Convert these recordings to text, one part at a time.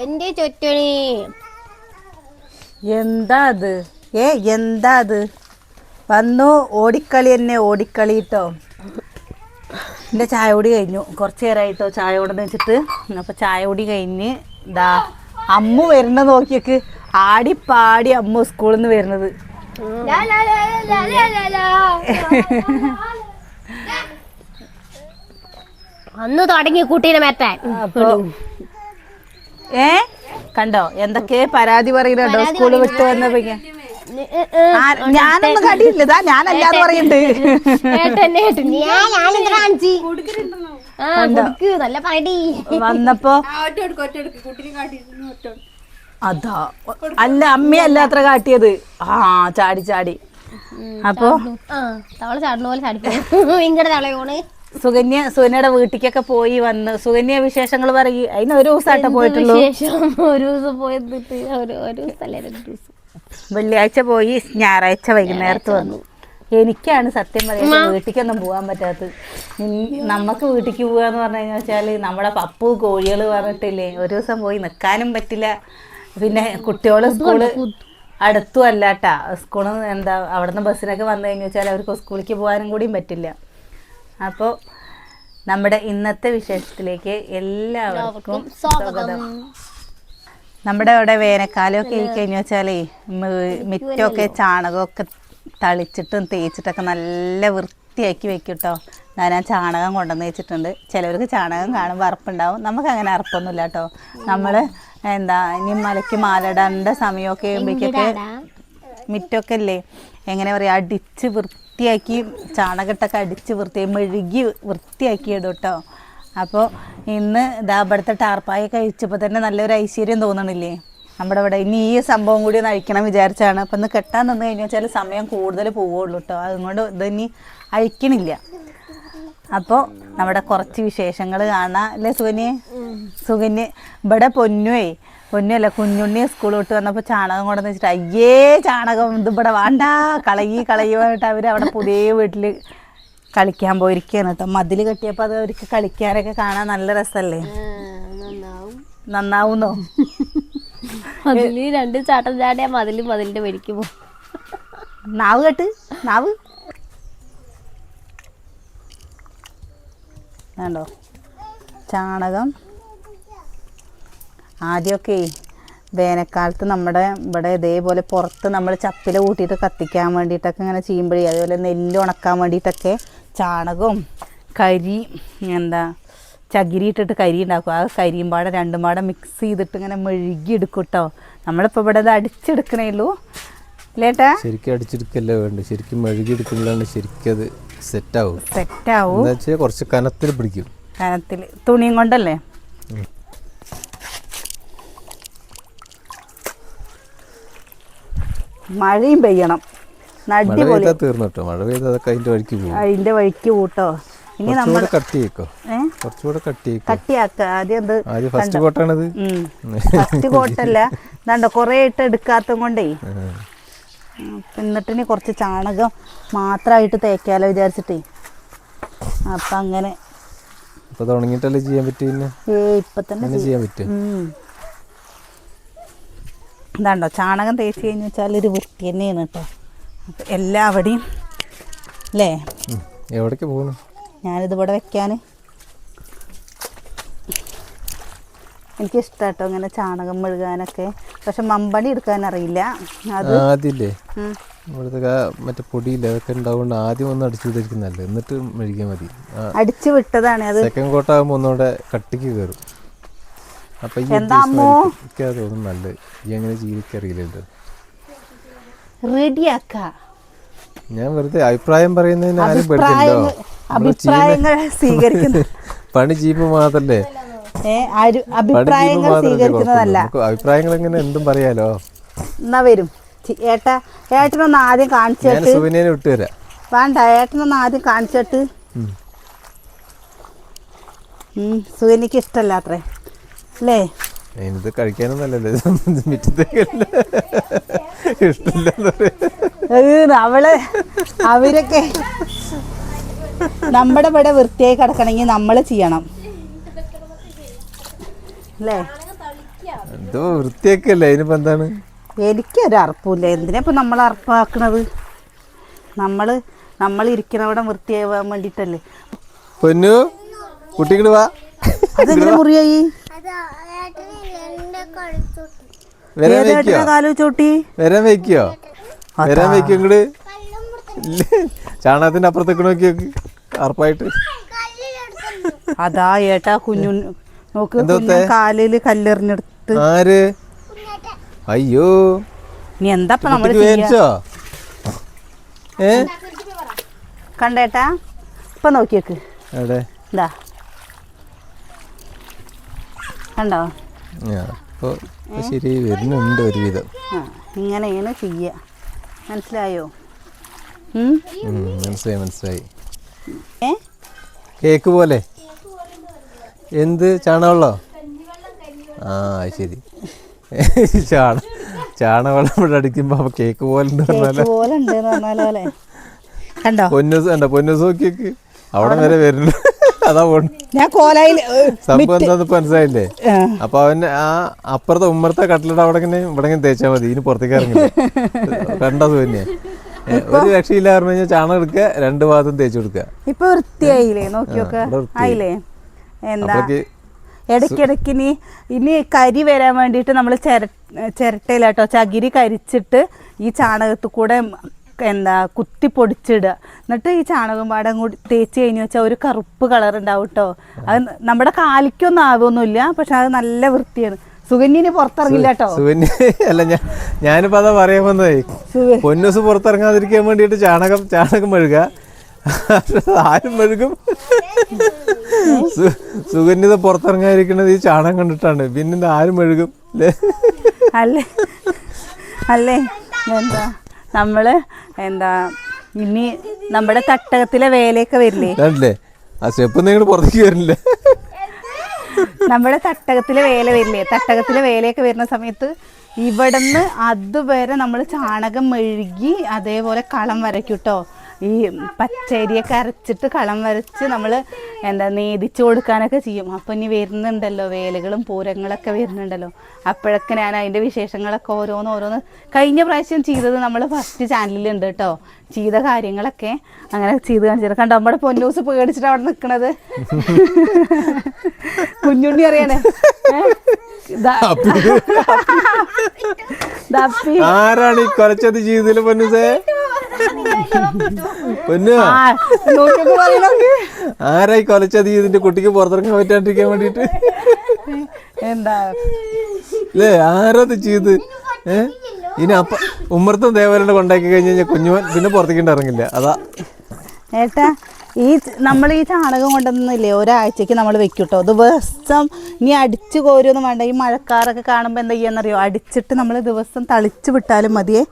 എന്റെ ചുറ്റണി. എന്താ അത്? ഏ എന്താ അത്? വന്നു ഓടിക്കളി തന്നെ ഓടിക്കളി കേട്ടോ എന്റെ ചായ കൂടി കഴിഞ്ഞു. കുറച്ച് നേരമായിട്ടോ ചായ കൊണ്ടെന്ന് വെച്ചിട്ട്. അപ്പോൾ ചായ കൂടി കഴിഞ്ഞ് ഇതാ അമ്മ വരുന്നത് നോക്കിയേക്ക്. ആടി പാടി അമ്മ സ്കൂളിൽ നിന്ന് വരുന്നത്. അന്ന് തുടങ്ങി കുട്ടീനെ മാറ്റാൻ അപ്പൊ ഏ? കണ്ടോ? എന്തൊക്കെ പരാതി പറയുന്നുണ്ടോ സ്കൂൾ വിട്ടു വന്നപ്പോ ഞാനൊന്നും കടിയില്ല ഞാനല്ലാതെ പറയുന്നുണ്ട് പറയടി വന്നപ്പോ അതാ. അല്ല അമ്മയല്ല അത്ര കാട്ടിയത്. ആ ചാടി ചാടി. അപ്പോ? ആ തവള ചാടുന്ന പോലെ ചാടി ഇങ്ങടെ തവള പോണ് സുകന്യ സുകന്യയുടെ വീട്ടിലേക്കൊക്കെ പോയി വന്ന് സുകന്യ വിശേഷങ്ങൾ പറയും. അതിന് ഒരു ദിവസമായിട്ട് പോയിട്ടുള്ളൂ. ഒരു ദിവസം പോയിട്ട് ഒരു ഒരു ദിവസമല്ലേ രണ്ട് ദിവസം? വെള്ളിയാഴ്ച പോയി ഞായറാഴ്ച വൈകുന്നേരത്ത് വന്നു. എനിക്കാണ് സത്യം പറയുന്നത് വീട്ടിലേക്കൊന്നും പോകാൻ പറ്റാത്തത്. നമ്മക്ക് നമുക്ക് വീട്ടിലേക്ക് എന്ന് പറഞ്ഞു കഴിഞ്ഞാൽ വെച്ചാൽ നമ്മുടെ പപ്പു കോഴികൾ പറഞ്ഞിട്ടില്ലേ ഒരു ദിവസം പോയി നിൽക്കാനും പറ്റില്ല. പിന്നെ കുട്ടികൾ സ്കൂൾ അടുത്തും അല്ലാട്ടാ. സ്കൂളിൽ എന്താ അവിടുന്ന് ബസ്സിനൊക്കെ വന്നു കഴിഞ്ഞാൽ അവർക്ക് സ്കൂളിലേക്ക് പോകാനും കൂടിയും പറ്റില്ല. അപ്പോൾ നമ്മുടെ ഇന്നത്തെ വിശേഷത്തിലേക്ക് എല്ലാവർക്കും സ്വാഗതം. നമ്മുടെ അവിടെ വേനൽക്കാലമൊക്കെ ആയി കഴിഞ്ഞു വെച്ചാലേ മിറ്റമൊക്കെ ചാണകമൊക്കെ തളിച്ചിട്ടും തേച്ചിട്ടൊക്കെ നല്ല വൃത്തിയാക്കി വെക്കും കേട്ടോ ഞാൻ ആ ചാണകം കൊണ്ടുവന്ന് വെച്ചിട്ടുണ്ട് ചിലവർക്ക് ചാണകം കാണുമ്പോൾ അറപ്പുണ്ടാവും നമുക്ക് അങ്ങനെ അറപ്പൊന്നുമില്ല കേട്ടോ നമ്മൾ എന്താ ഇനി മലയ്ക്ക് മാലടേണ്ട സമയമൊക്കെ ആകുമ്പോഴേക്കൊക്കെ മിറ്റൊക്കെ അല്ലേ എങ്ങനെ പറയുക അടിച്ച് വൃത്തിയാക്കി ചാണകട്ടൊക്കെ അടിച്ച് വൃത്തി മെഴുകി വൃത്തിയാക്കി ഇടും കേട്ടോ അപ്പോൾ ഇന്ന് ഇതാ ഇവിടുത്തെ ടാർപ്പായ കഴിച്ചപ്പോൾ തന്നെ നല്ലൊരു ഐശ്വര്യം തോന്നണില്ലേ? നമ്മുടെ ഇവിടെ ഇനി ഈ സംഭവം കൂടി ഒന്ന് അഴിക്കണം വിചാരിച്ചാണ്. അപ്പം ഒന്ന് കെട്ടാൻ നിന്ന് കഴിഞ്ഞാൽ വെച്ചാൽ സമയം കൂടുതൽ പോവുള്ളൂ കേട്ടോ അതുകൊണ്ട് ഇതിനി അഴിക്കണില്ല. അപ്പോൾ നമ്മുടെ കുറച്ച് വിശേഷങ്ങൾ കാണാം. അല്ലേ സുകന്യെ? സുകന്യ ഇവിടെ പൊന്നുവേ. പൊന്നുമല്ല കുഞ്ഞുണ്ണി സ്കൂൾ വിട്ട് വന്നപ്പോൾ ചാണകം കൊണ്ടെന്ന് വെച്ചിട്ട് അയ്യേ ചാണകം ഇത് ഇവിടെ വേണ്ട കളയി കളയുമായിട്ട് അവർ അവിടെ പുതിയ വീട്ടിൽ കളിക്കാൻ പോയിരിക്കുകയാണ് കേട്ടോ. മതിൽ കെട്ടിയപ്പോൾ അത് അവർക്ക് കളിക്കാനൊക്കെ കാണാൻ നല്ല രസമല്ലേ? നന്നാവും. നന്നാവുന്നോ? മതിൽ രണ്ട് ചാട്ടം ചാടിയാ മതിൽ മതിലിന്റെ വരിക്ക് പോകും. നാവ് കെട്ട് നാവ്. വേണ്ടോ ചാണകം. ആദ്യമൊക്കെ വേനൽക്കാലത്ത് നമ്മുടെ ഇവിടെ ഇതേപോലെ പുറത്ത് നമ്മൾ ചപ്പില കൂട്ടിയിട്ട് കത്തിക്കാൻ വേണ്ടിയിട്ടൊക്കെ ഇങ്ങനെ ചെയ്യുമ്പോഴേ അതേപോലെ നെല്ല് ഉണക്കാൻ വേണ്ടിയിട്ടൊക്കെ ചാണകവും കരി എന്താ ചകിരി ഇട്ടിട്ട് കരി ഉണ്ടാക്കും. ആ കരിയും പാടെ രണ്ടും പാടെ മിക്സ് ചെയ്തിട്ട് ഇങ്ങനെ മെഴുകി എടുക്കും കേട്ടോ നമ്മളിപ്പോൾ ഇവിടെ ഇത് അടിച്ചെടുക്കണേ ഉള്ളൂ. ലേട്ടാ ശരിക്കും അടിച്ചെടുക്കല്ലേ വേണ്ട ശരിക്കും മെഴുകിയെടുക്കുമ്പോഴാണ് ശരിക്കും അത് സെറ്റ് ആവും. സെറ്റ് ആവും കുറച്ച് കനത്തിൽ പിടിക്കും. കനത്തിൽ. തുണിയും കൊണ്ടല്ലേ? മഴയും പെയ്യണം. അടിപൊളി. തീർന്നു കേട്ടോ മഴ പെയ്താൽ അതൊക്കെ അതിന്റെ വഴിക്ക് പോകും. അതിന്റെ വഴിക്ക് കൂട്ടോ ഇനി നമ്മൾ കട്ടിയേക്കോ കുറച്ചുകൂടെ കട്ടിയേക്കോ കട്ടിയാക്ക. ആദ്യം അത് ഫസ്റ്റ് കോട്ടാണിത് ഫസ്റ്റ് കോട്ടല്ല എന്താണ്ടോ കുറേ ഇട്ട് എടുക്കാത്ത കൊണ്ടേ. എന്നിട്ടിനി കുറച്ച് ചാണകം മാത്രമായിട്ട് തേക്കാലോ വിചാരിച്ചിട്ടേ. അപ്പം അങ്ങനെ. ഇപ്പൊ തുടങ്ങിയിട്ടല്ലേ ചെയ്യാൻ പറ്റും ഏ ഇപ്പൊ തന്നെ ചെയ്യാൻ പറ്റും. ഇതാണ്ടോ ചാണകം തേച്ച് കഴിഞ്ഞ് വെച്ചാൽ ഒരു വൃത്തി തന്നെയാണ് കേട്ടോ എല്ലാവിടെയും അല്ലേ. എവിടേക്ക് പോകുന്നു ഞാനിത് ഇവിടെ വെക്കാൻ എനിക്കിഷ്ടം കേട്ടോ ഇങ്ങനെ ചാണകം മെഴുകാനൊക്കെ. പക്ഷെ മമ്പണി എടുക്കാൻ അറിയില്ല. അത് ആദ്യല്ലേ. ഇവിടുത്തെ മറ്റേ പൊടിയില്ല അതൊക്കെ ഉണ്ടാവുകൊണ്ട് ആദ്യം ഒന്ന് അടിച്ചു വിതരിക്കുന്നല്ലേ എന്നിട്ട് മെഴുകിയാൽ മതി. അടിച്ചു വിട്ടതാണ്. അത് സെക്കൻഡ് കോട്ടാകുമ്പോൾ ഒന്നുകൂടെ കട്ടിക്ക് കയറും അപ്പൊ ഈ തോന്നുന്നു നല്ലത് ഈ അങ്ങനെ ജീവിക്കറിയില്ലല്ലോ റെഡിയാക്ക. ഞാൻ വെറുതെ അഭിപ്രായം പറയുന്നതിന് ആരും പേടിക്കല്ലോ അഭിപ്രായങ്ങൾ സ്വീകരിക്കുന്ന. പണി ചെയ്യുമ്പോൾ മാത്രല്ലേ? അഭിപ്രായങ്ങൾ സ്വീകരിക്കുന്നതല്ല. അഭിപ്രായങ്ങൾ എങ്ങനെ എന്തും പറയാലോ? എന്നാ വരും. ഏട്ടാ ഏട്ടനൊന്ന് ആദ്യം കാണിച്ചിട്ട് സുവിനേനെ വിട്ടുതരാം വേണ്ട ഏട്ടനൊന്ന് ആദ്യം കാണിച്ചിട്ട് സുവിനിക്ക് ഇഷ്ടമല്ല അത്രേ അല്ലേ ഇത് കഴിക്കാനൊന്നല്ലല്ലോ മിറ്റത്തേക്കല്ല? ഏഹ്, അവൾ അവരൊക്കെ നമ്മുടെ ഇവിടെ വൃത്തിയായി കിടക്കണമെങ്കിൽ നമ്മൾ ചെയ്യണം. അല്ലേ എന്തോ വൃത്തിയൊക്കെയല്ലേ? അതിനിപ്പോ എന്താണ്? എനിക്കൊരു അർപ്പില്ല എന്തിനാ ഇപ്പൊ നമ്മൾ അറപ്പാക്കണത്? നമ്മൾ നമ്മൾ ഇരിക്കണവിടെ വൃത്തിയാവാൻ വേണ്ടിട്ടല്ലേ പൊന്നു കുട്ടികൾ വാ. അതെങ്ങനെ മുറിയായി? വരാൻ വെക്കോ വരാൻ വെക്കോ വരാൻ വെക്കോ ഇങ്ങട്? ഇല്ല. ചാണകത്തിന്റെ അപ്പുറത്തേക്ക് നോക്കി നോക്ക്. അറപ്പായിട്ട് അതാ ഏട്ടാ കുഞ്ഞു നോക്ക് എന്താ കാലിൽ കല്ലെറിഞ്ഞെടുത്ത്. ആര്? അയ്യോ. നീ എന്താ നമ്മൾ ചെയ്യാ? ഏ? കണ്ടേട്ടാ. ഇപ്പൊ നോക്കിയേക്ക്. എവിടെ? ഇതാ. കണ്ടോ? അപ്പോൾ ശരി വരുന്നുണ്ട് ഒരുവിധം. ആ ഇങ്ങനെയാണ് ചെയ്യുക. മനസ്സിലായോ? മനസ്സിലായി മനസ്സിലായി. കേക്ക് പോലെ. എന്ത്? ചാണകമുള്ളോ ആ ശരി. ചാണ ചാണകവെള്ളം ഇവിടെ അടിക്കുമ്പോൾ അപ്പൊ കേക്ക് പോലെ ഉണ്ട് കണ്ടോ? പൊന്നൂസ് വേണ്ട പൊന്നൂസ് നോക്കിയേക്ക്. അവിടെ വരെ വരുന്നു. അതാ ഞാൻ കോലായിൽ മനസ്സിലായില്ലേ? അപ്പൊ അവൻ ആ അപ്പുറത്തെ ഉമ്മറത്തെ കട്ടിലിട്ട് അവിടെ ഇവിടെ തേച്ചാൽ മതി ഇനി പുറത്തേക്ക് ഇറങ്ങില്ല. കണ്ടത് തന്നെ ഒരു രക്ഷയില്ല പറഞ്ഞു കഴിഞ്ഞാൽ ചാണകം എടുക്കുക രണ്ട് ഭാഗത്തും തേച്ച് കൊടുക്കുക. ഇപ്പൊ വൃത്തിയായില്ലേ? നോക്കിയൊക്കെ ആയില്ലേ? എന്താ? ഇടയ്ക്കിടയ്ക്ക് ഇനി ഇനി കരി വരാൻ വേണ്ടിയിട്ട് നമ്മൾ ചിര ചിരട്ടയിലാട്ടോ ചകിരി കരിച്ചിട്ട് ഈ ചാണകത്തിൽ കൂടെ എന്താ കുത്തി പൊടിച്ചിടുക. എന്നിട്ട് ഈ ചാണകം പാടം കൂടി തേച്ച് കഴിഞ്ഞ് വെച്ചാൽ ഒരു കറുപ്പ് കളർ ഉണ്ടാവും കേട്ടോ അത് നമ്മുടെ കാലിക്കൊന്നും ആവുമൊന്നുമില്ല പക്ഷെ അത് നല്ല വൃത്തിയാണ്. സുഗന്യന് പുറത്തിറങ്ങില്ല കേട്ടോ സുഗന്യ അല്ല ഞാൻ ഞാനിപ്പോ അതാ പറയാൻ വന്നതേ. പൊന്നൂസ് പുറത്തിറങ്ങാതിരിക്കാൻ വേണ്ടിയിട്ട് ചാണകം ചാണകം മെഴുക. ആരും മെഴുകും. സുഗന്യത പുറത്തിറങ്ങാതിരിക്കുന്നത് പുറത്തിറങ്ങാതിരിക്കണത് ഈ ചാണകം കണ്ടിട്ടാണ്. പിന്നെ ആരും മെഴുകും. അല്ലേ? അല്ലേ? എന്താ? നമ്മൾ എന്താ ഇനി നമ്മുടെ തട്ടകത്തിലെ വേലയൊക്കെ വരില്ലേ? കണ്ടില്ലേ ആ സ്റ്റെപ്പ് നിങ്ങൾ പുറത്തേക്ക് വരില്ല. നമ്മുടെ തട്ടകത്തിലെ വേല വരില്ലേ? തട്ടകത്തിലെ വേലയൊക്കെ വരുന്ന സമയത്ത് ഇവിടുന്ന് അതുവരെ നമ്മൾ ചാണകം മെഴുകി അതേപോലെ കളം വരയ്ക്കും കേട്ടോ ഈ പച്ചരിയൊക്കെ അരച്ചിട്ട് കളം വരച്ച് നമ്മൾ എന്താ നേദിച്ചു കൊടുക്കാനൊക്കെ ചെയ്യും. അപ്പം ഇനി വരുന്നുണ്ടല്ലോ വേലകളും പൂരങ്ങളൊക്കെ വരുന്നുണ്ടല്ലോ. അപ്പോഴൊക്കെ ഞാൻ അതിന്റെ വിശേഷങ്ങളൊക്കെ ഓരോന്ന് ഓരോന്ന് കഴിഞ്ഞ പ്രാവശ്യം ചെയ്തത് നമ്മൾ ഫസ്റ്റ് ചാനലിലുണ്ട് കേട്ടോ ചെയ്ത കാര്യങ്ങളൊക്കെ അങ്ങനെ ചെയ്ത് കാണിച്ചത് കണ്ടോ നമ്മുടെ പൊന്നൂസ് പേടിച്ചിട്ട് അവിടെ നിൽക്കണത് കുഞ്ഞുണ്ണി ദപ്പി. ആരാണ് ഈ കുറച്ചത് ചെയ്തില്ല പൊന്നൂസേ ആരായി കൊലച്ചത് ഇതിന്റെ കുട്ടിക്ക് പുറത്തിറങ്ങാൻ പറ്റാണ്ടിരിക്കാൻ വേണ്ടിട്ട് എന്താ? അല്ലേ ആരാ ഇത് ചെയ്ത്? ഏ? ഇനി അപ്പ ഉമ്മർത്തും ദേവരണ്ട് കൊണ്ടാക്കി കഴിഞ്ഞ് കഴിഞ്ഞാൽ കുഞ്ഞുമൻ പിന്നെ പുറത്തേക്കിട്ട് ഇറങ്ങില്ല. അതാ. ഏട്ടാ ഈ നമ്മൾ ഈ ചാണകം കൊണ്ടുവന്നില്ലേ ഒരാഴ്ചക്ക് നമ്മൾ വെക്കും കേട്ടോ ദിവസം ഇനി അടിച്ചു കോരുമെന്ന് വേണ്ട. ഈ മഴക്കാറൊക്കെ കാണുമ്പോൾ എന്താ ചെയ്യാന്നറിയോ? അടിച്ചിട്ട് നമ്മൾ ദിവസം തളിച്ചു വിട്ടാലും മതിയേ.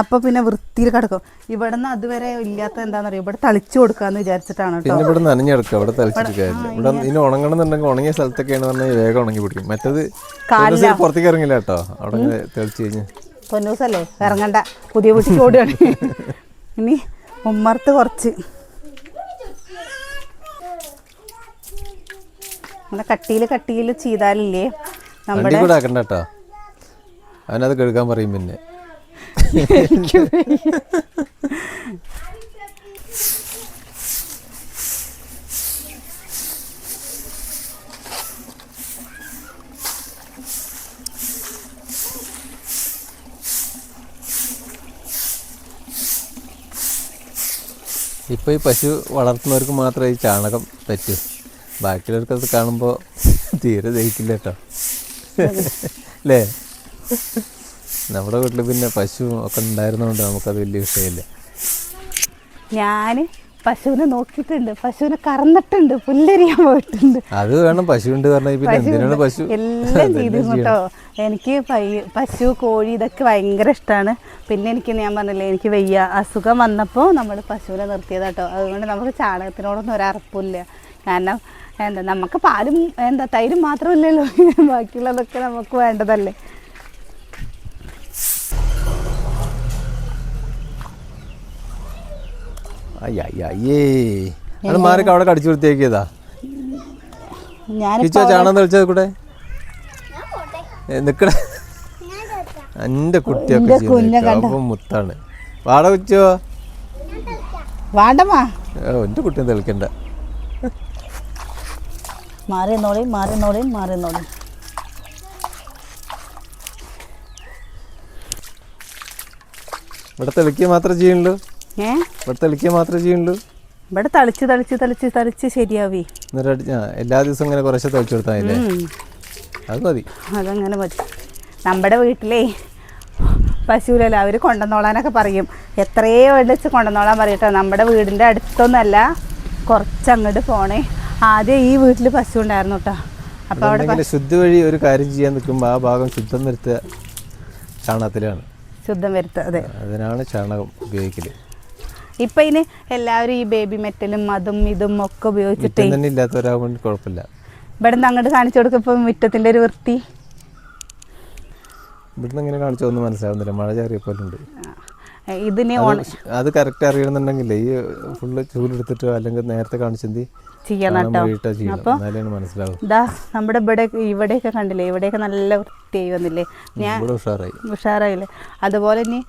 അപ്പോൾ പിന്നെ വൃത്തിയിൽ കിടക്കും. ഇവിടെ നിന്ന് അതുവരെ ഇല്ലാത്ത എന്താണെന്നറിയോ ഇവിടെ തളിച്ചു കൊടുക്കാന്ന് വിചാരിച്ചിട്ടാണ് കേട്ടോ. പിന്നെ ഇവിടെ നനഞ്ഞെടുക്കുക ഇവിടെ തളിച്ചിരിക്കാറില്ല ഇവിടെ ഇനി ഉണങ്ങണമെന്നുണ്ടെങ്കിൽ ഉണങ്ങിയ സ്ഥലത്തൊക്കെയാണ് പറഞ്ഞാൽ വേഗം ഉണങ്ങി പിടിക്കും. മറ്റേത് പുറത്തേക്ക് ഇറങ്ങില്ല കേട്ടോ. അവിടെ തെളിച്ച് കഴിഞ്ഞ്. പൊന്നൂസല്ലേ ഇറങ്ങണ്ട. പുതിയ വീട്ടിൽ ഓടുകയാണ് ഇനി ഉമ്മർത്ത് കുറച്ച്. നമ്മുടെ കട്ടിയിൽ കട്ടിയിൽ ചെയ്താലില്ലേ നമ്മുടെ കേട്ടോ. അവനത് കെടുക്കാൻ പറയും പിന്നെ. ഇപ്പൊ ഈ പശു വളർത്തുന്നവർക്ക് മാത്രമേ ഈ ചാണകം പറ്റൂ. ബാക്കിയുള്ളവർക്കത് കാണുമ്പോൾ തീരെ ദഹിക്കില്ല കേട്ടോ. അല്ലേ? നമ്മുടെ വീട്ടിൽ പിന്നെ പശു ഒക്കെ ഉണ്ടായിരുന്നതുകൊണ്ട് നമുക്കത് വലിയ വിഷയമില്ല. ഞാൻ പശുവിനെ നോക്കിയിട്ടുണ്ട്. പശുവിനെ കറന്നിട്ടുണ്ട്. പുല്ലരിയാൻ പോയിട്ടുണ്ട്. അത് വേണം. പശു ഉണ്ട് പശു? എല്ലാം ചെയ്തു കേട്ടോ. എനിക്ക് പശു കോഴി ഇതൊക്കെ ഭയങ്കര ഇഷ്ടമാണ് പിന്നെ എനിക്ക് ഞാൻ പറഞ്ഞില്ലേ എനിക്ക് വയ്യ. അസുഖം വന്നപ്പോൾ നമ്മൾ പശുവിനെ നിർത്തിയതാട്ടോ അതുകൊണ്ട് നമുക്ക് ചാണകത്തിനോടൊന്നും ഒരറപ്പില്ല കാരണം എന്താ നമുക്ക് പാലും എന്താ തൈരും മാത്രമല്ലല്ലോ ബാക്കിയുള്ളതൊക്കെ നമുക്ക് വേണ്ടതല്ലേ. അയ്യ, അത് മാറിക്ക് അവിടെ കടിച്ചു വൃത്തിയാക്കിയതാ. കിച്ചോ ചാണകം തെളിച്ചത് കൂടെ? നിക്കട. എന്റെ കുട്ടിയൊക്കെ മുത്താണ്. വാട കുച്ചോ. വാണ്ടമാ എന്റെ കുട്ടിയെ തെളിക്കണ്ട മാറി നോളി മാറി നോളി മാറി നോളി ഇവിടെ തെളിക്കുക മാത്രമേ ചെയ്യുള്ളൂ. ഏ? ഇവിടെ തളിക്കുക മാത്രമേ ചെയ്യുള്ളൂ. ഇവിടെ തളിച്ച് തളിച്ച് തളിച്ച് തളിച്ച് ശരിയാവേ. എല്ലാ ദിവസവും ഇങ്ങനെ കുറച്ച് തളിച്ചു കൊടുത്താൽ. അത് മതി. അതങ്ങനെ മതി. നമ്മുടെ വീട്ടിലേ പശുവിലല്ല അവർ കൊണ്ടുവന്നോളാനൊക്കെ പറയും. എത്രയോ വെള്ളിച്ച് കൊണ്ടുവന്നോളാൻ പറയട്ടോ. നമ്മുടെ വീടിന്റെ അടുത്തൊന്നല്ല കുറച്ചങ്ങോട്ട് പോണേ. ആദ്യം ഈ വീട്ടിൽ പശു ഉണ്ടായിരുന്നു കേട്ടോ. അപ്പോൾ അവിടെ ശുദ്ധ വഴി ഒരു കാര്യം ചെയ്യാൻ നിൽക്കുമ്പോൾ ആ ഭാഗം ശുദ്ധം വരുത്തുക ചാണകത്തിലാണ്. ശുദ്ധം വരുത്തുക അതെ. അതിനാണ് ചാണകം ഉപയോഗിക്കൽ. ഇപ്പം ഇനി എല്ലാവരും ഈ ബേബി മെറ്റലും അതും ഇതും ഒക്കെ ഉപയോഗിച്ചിട്ട് കുഴപ്പമില്ല. ഇവിടെ നിന്ന് അങ്ങോട്ട് കാണിച്ചു കൊടുക്കുമ്പോ മുറ്റത്തിന്റെ ഒരു വൃത്തി. ഇവിടുന്ന് ഇങ്ങനെ കാണിച്ചാൽ ഒന്നും മനസ്സിലാവുന്നില്ല. മഴ ചാറിയപ്പോലുണ്ട് ഇതിനെ അത് കറക്റ്റ് അറിയണമെന്നുണ്ടെങ്കിൽ ഈ ഫുള്ള് ചൂലെടുത്തിട്ടോ അല്ലെങ്കിൽ നേരത്തെ കാണിച്ചെന്തി ഇതാ നമ്മുടെ ഇവിടെ ഇവിടെയൊക്കെ കണ്ടില്ലേ ഇവിടെയൊക്കെ നല്ല വൃത്തിയായി വന്നില്ലേ. ഞാൻ ഉഷാറായില്ലേ. അതുപോലെ ഇനി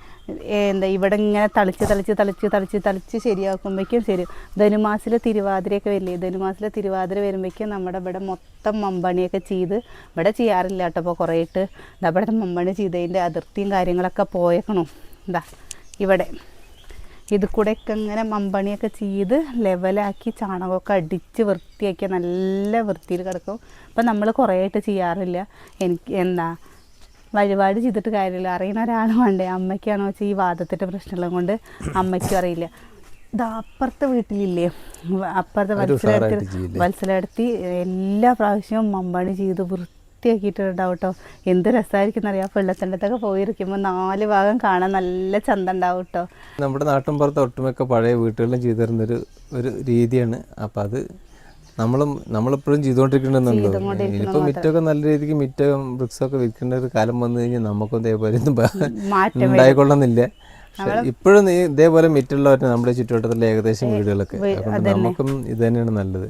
എന്താ ഇവിടെ ഇങ്ങനെ തളിച്ച് തളിച്ച് തളിച്ച് തളിച്ച് തളിച്ച് ശരിയാക്കുമ്പോഴേക്കും ശരി. ധനുമാസിലെ തിരുവാതിരയൊക്കെ വരില്ലേ? ധനുമാസിലെ തിരുവാതിര വരുമ്പോഴേക്കും നമ്മുടെ ഇവിടെ മൊത്തം മമ്പണിയൊക്കെ ചെയ്ത് ഇവിടെ ചെയ്യാറില്ല കേട്ടോ അപ്പോൾ കുറേ ഇട്ട് ഇവിടെ മമ്പണി ചെയ്തതിന്റെ അതിർത്തിയും കാര്യങ്ങളൊക്കെ പോയേക്കണു. എന്താ ഇവിടെ. ഇത് കൂടെയൊക്കെ ഇങ്ങനെ മമ്പണിയൊക്കെ ചെയ്ത് ലെവലാക്കി ചാണകമൊക്കെ അടിച്ച് വൃത്തിയാക്കി നല്ല വൃത്തിയിൽ കിടക്കും. അപ്പം നമ്മൾ കുറേ ആയിട്ട് ചെയ്യാറില്ല. എനിക്ക് എന്താ വഴിപാട് ചെയ്തിട്ട് കാര്യമില്ല. അറിയുന്ന ഒരാൾ വേണ്ടേ? അമ്മയ്ക്കാണോ വെച്ചാൽ ഈ വാദത്തിന്റെ പ്രശ്നമുള്ളത് കൊണ്ട് അമ്മയ്ക്കും അറിയില്ല. ഇത് അപ്പുറത്തെ വീട്ടിലില്ലേ? അപ്പുറത്തെ വത്സലത്തിൽ? വത്സലടുത്ത് എല്ലാ പ്രാവശ്യവും മമ്പാടി ചെയ്ത് വൃത്തിയാക്കിയിട്ടുണ്ടാവും കേട്ടോ എന്ത് രസമായിരിക്കും അറിയാം? പിള്ളത്തിന്റെത്തൊക്കെ പോയിരിക്കുമ്പോൾ നാല് ഭാഗം കാണാൻ നല്ല ചന്ത ഉണ്ടാവും കേട്ടോ നമ്മുടെ നാട്ടിൻ പുറത്ത് ഒട്ടുമൊക്കെ പഴയ വീട്ടുകളിലും ചെയ്തു തരുന്നൊരു ഒരു രീതിയാണ്. അപ്പം അത് നമ്മളും നമ്മളെപ്പോഴും ചെയ്തുകൊണ്ടിരിക്കണമെന്നുണ്ടോ ഇനിയിപ്പോൾ മിറ്റൊക്കെ നല്ല രീതിക്ക് മിറ്റം ബ്രിക്സൊക്കെ വിൽക്കേണ്ട ഒരു കാലം വന്നു കഴിഞ്ഞാൽ നമുക്കും ഇതേപോലെ ഉണ്ടായിക്കൊള്ളുന്നില്ല ഇപ്പോഴും ഇതേപോലെ മിറ്റുള്ളവരുടെ നമ്മുടെ ചുറ്റുവട്ടത്തിലെ ഏകദേശം വീടുകളൊക്കെ. നമുക്കും ഇത് തന്നെയാണ് നല്ലത്.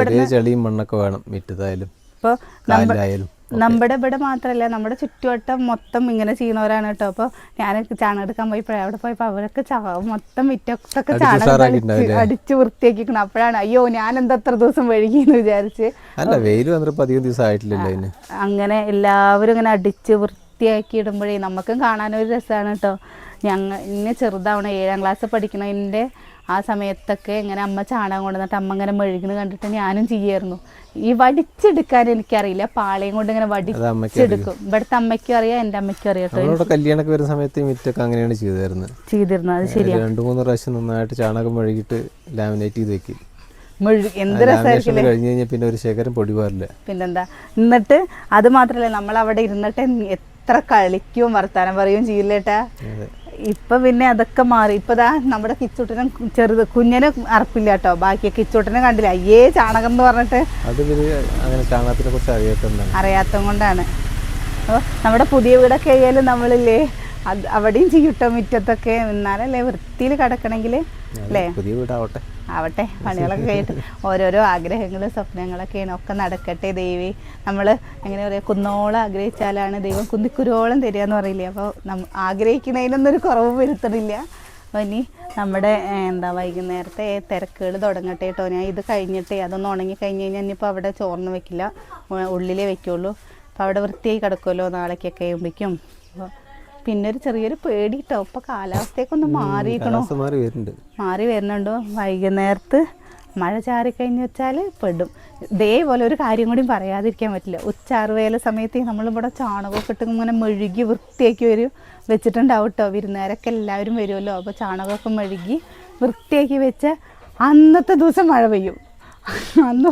ചെറിയ ചെളിയും മണ്ണൊക്കെ വേണം മിറ്റത്തായാലും ഇപ്പോൾ കാലിലായാലും നമ്മുടെ ഇവിടെ മാത്രമല്ല നമ്മുടെ ചുറ്റുവട്ടം മൊത്തം ഇങ്ങനെ ചെയ്യുന്നവരാണ് കേട്ടോ. അപ്പോൾ ഞാൻ ചാണകം എടുക്കാൻ പോയപ്പോഴേ അവിടെ പോയപ്പോൾ അവരൊക്കെ മൊത്തം വിറ്റൊക്കെ ചാണകം അടിച്ചു വൃത്തിയാക്കിക്കണം അപ്പോഴാണ് അയ്യോ ഞാൻ എന്താ അത്ര ദിവസം വഴുകിയെന്ന് വിചാരിച്ച്. അല്ല വെയിൽ വന്നിട്ട് അധികം ദിവസം ആയിട്ടില്ല അങ്ങനെ എല്ലാവരും ഇങ്ങനെ അടിച്ച് വൃത്തിയാക്കി ഇടുമ്പോഴേ നമുക്കും കാണാനൊരു രസമാണ് കേട്ടോ. ഞങ്ങൾ ഇന്നെ ചെറുതാവണ ഏഴാം ക്ലാസ് പഠിക്കണതിന്റെ ആ സമയത്തൊക്കെ ഇങ്ങനെ അമ്മ ചാണകം കൊണ്ടുവന്നിട്ട് അമ്മ ഇങ്ങനെ മെഴുകുന്നത് കണ്ടിട്ട് ഞാനും ചെയ്യായിരുന്നു. ഈ വടിച്ചെടുക്കാൻ എനിക്കറിയില്ല. പാളയും കൊണ്ട് ഇങ്ങനെ വടിച്ചെടുക്കും. ഇവിടുത്തെ അമ്മയ്ക്കും അറിയാം എന്റെ അമ്മയ്ക്കും അറിയാം കേട്ടോ. കല്യാണമൊക്കെ വരുന്ന സമയത്ത് മിറ്റൊക്കെ അങ്ങനെയാണ് ചെയ്തിരുന്നത്. ചെയ്തിരുന്നത് ചെയ്തിരുന്നു അത് ശരി രണ്ട് മൂന്ന് പ്രാവശ്യം നന്നായിട്ട് ചാണകം മെഴുകിട്ട് ലാമിനേറ്റ് ചെയ്ത് വെക്കും. കഴിഞ്ഞ് പിന്നെ ഒരു ശേഖരം പൊടി പാറില്ല പിന്നെന്താ? എന്നിട്ട് അത് മാത്രല്ല നമ്മൾ അവിടെ ഇരുന്നിട്ട് എത്ര കളിക്കും വർത്താനം പറയും ചെയ്യില്ലേട്ടാ ഇപ്പൊ പിന്നെ അതൊക്കെ മാറി. ഇപ്പൊ ദാ നമ്മുടെ കിച്ചൂട്ടനും ചെറുത് കുഞ്ഞനെ അറപ്പില്ല കേട്ടോ. ബാക്കി കിച്ചൂട്ടനെ കണ്ടില്ല. അയ്യേ ചാണകം എന്ന് പറഞ്ഞിട്ട് അറിയാത്തത് കൊണ്ടാണ് അപ്പോൾ നമ്മുടെ പുതിയ വീടൊക്കെ ആയാലും നമ്മളില്ലേ അത് അവിടെയും ചെയ്യൂട്ടോ മുറ്റത്തൊക്കെ. എന്നാലല്ലേ വൃത്തിയിൽ കിടക്കണമെങ്കിൽ അല്ലേ? പുതിയ വീടാവട്ടെ. ആവട്ടെ പണികളൊക്കെ കഴിഞ്ഞിട്ട് ഓരോരോ ആഗ്രഹങ്ങളും സ്വപ്നങ്ങളൊക്കെയാണ് ഒക്കെ നടക്കട്ടെ ദേവി. നമ്മൾ എങ്ങനെ പറയുക കുന്നോളം ആഗ്രഹിച്ചാലാണ് ദൈവം കുന്നിക്കുരോളം തരിക എന്ന് പറയില്ലേ? അപ്പോൾ നം ആഗ്രഹിക്കുന്നതിനൊന്നും ഒരു കുറവ് വരുത്തണില്ല. അപ്പോൾ ഇനി നമ്മുടെ എന്താ വൈകുന്നേരത്തെ തിരക്കുകൾ തുടങ്ങട്ടെ കേട്ടോ. ഞാൻ ഇത് കഴിഞ്ഞിട്ടേ അതൊന്ന് ഉണങ്ങി കഴിഞ്ഞ് കഴിഞ്ഞാൽ ഇനിയിപ്പോൾ അവിടെ ചോർന്ന് വെക്കില്ല. ഉള്ളിലേ വെക്കുള്ളൂ. അപ്പോൾ അവിടെ വൃത്തിയായി കിടക്കുമല്ലോ നാളേക്കൊക്കെ ആകുമ്പോഴേക്കും അപ്പോൾ പിന്നെ ഒരു ചെറിയൊരു പേടി കേട്ടോ ഇപ്പൊ കാലാവസ്ഥയൊക്കെ ഒന്ന് മാറിയിരിക്കണോ? മാറി വരുന്നുണ്ട്. മാറി വരുന്നുണ്ടോ? വൈകുന്നേരത്ത് മഴ ചാറിക്കഴിഞ്ഞ് വെച്ചാൽ പെടും. ഇതേപോലെ ഒരു കാര്യം കൂടി പറയാതിരിക്കാൻ പറ്റില്ല. ഉച്ചാറുവേല സമയത്ത് നമ്മളിവിടെ ചാണകമൊക്കെ ഇട്ട് ഇങ്ങനെ മെഴുകി വൃത്തിയാക്കി വരും വെച്ചിട്ടുണ്ടാവും കേട്ടോ വിരുന്നേരൊക്കെ എല്ലാവരും വരുമല്ലോ. അപ്പോൾ ചാണകമൊക്കെ മെഴുകി വൃത്തിയാക്കി വെച്ച അന്നത്തെ ദിവസം മഴ പെയ്യും. അന്ന്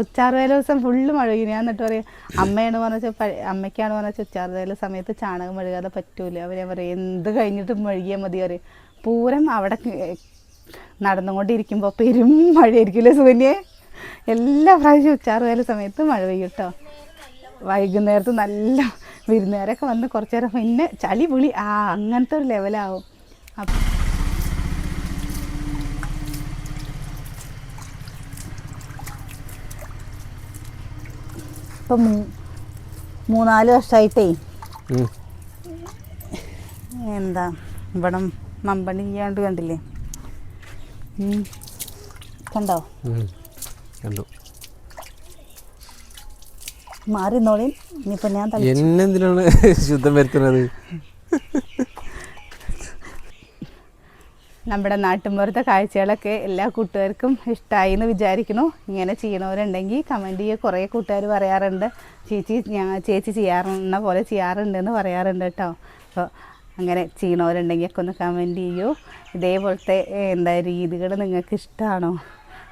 ഉച്ചാറുവേല ദിവസം ഫുള്ള് മഴ പെയ്യും ഞാൻ എന്നിട്ട് പറയും അമ്മയാണ് പറഞ്ഞാൽ അമ്മയ്ക്കാണ് പറഞ്ഞാൽ ഉച്ചാറുവേല സമയത്ത് ചാണകം മെഴുകാതെ പറ്റൂല. അവർ പറയും എന്ത് കഴിഞ്ഞിട്ട് മെഴുകിയാൽ മതി. പറയും പൂരം അവിടെ നടന്നുകൊണ്ടിരിക്കുമ്പോ നടന്നുകൊണ്ടിരിക്കുമ്പോൾ പെരും മഴയായിരിക്കില്ലേ സുകന്യെ എല്ലാ പ്രാവശ്യവും ഉച്ചാറുവേല സമയത്ത് മഴ പെയ്യും കേട്ടോ വൈകുന്നേരത്ത് നല്ല വിരുന്നേരൊക്കെ വന്ന് കുറച്ച് നേരം പിന്നെ ചളി പുളി ആ അങ്ങനത്തെ ഒരു ലെവലാവും അപ്പം ഇപ്പം മൂന്നാൽ വർഷമായിട്ടേ. എന്താ ഇവിടെ നമ്പണി ചെയ്യാണ്ട് കണ്ടില്ലേ. കണ്ടോ. കണ്ടു. മാറി നോളി ഇനിയിപ്പോ ഞാൻ എന്നെന്തിനാണ് ശുദ്ധം വരുത്തുന്നത്? നമ്മുടെ നാട്ടിൻപുറത്തെ കാഴ്ചകളൊക്കെ എല്ലാ കൂട്ടുകാർക്കും ഇഷ്ടമായി എന്ന് വിചാരിക്കുന്നു. ഇങ്ങനെ ചെയ്യണവരുണ്ടെങ്കിൽ കമന്റ് ചെയ്യുക കുറേ കൂട്ടുകാർ പറയാറുണ്ട്. ചേച്ചി ഞാൻ ചേച്ചി ചെയ്യാറുന്ന പോലെ ചെയ്യാറുണ്ട് എന്ന് പറയാറുണ്ട് കേട്ടോ അപ്പോൾ അങ്ങനെ ചെയ്യണവരുണ്ടെങ്കിൽ ഒക്കെ ഒന്ന് കമന്റ് ചെയ്യൂ. ഇതേപോലത്തെ എന്താ രീതികൾ നിങ്ങൾക്ക് ഇഷ്ടമാണോ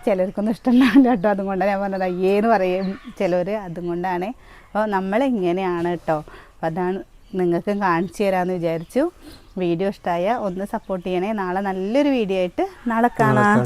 ചിലർക്കൊന്നും ഇഷ്ടമുണ്ടാവില്ല കേട്ടോ അതുകൊണ്ടാണ് ഞാൻ പറഞ്ഞത് അയ്യേന്ന് പറയും ചിലർ അതുകൊണ്ടാണ്. അപ്പോൾ നമ്മളിങ്ങനെയാണ് കേട്ടോ അപ്പോൾ അതാണ് നിങ്ങൾക്കും കാണിച്ചു തരാമെന്ന് വിചാരിച്ചു. വീഡിയോ ഇഷ്ടമായ ഒന്ന് സപ്പോർട്ട് ചെയ്യണേ. നാളെ നല്ലൊരു വീഡിയോ ആയിട്ട് നാളെ കാണാം.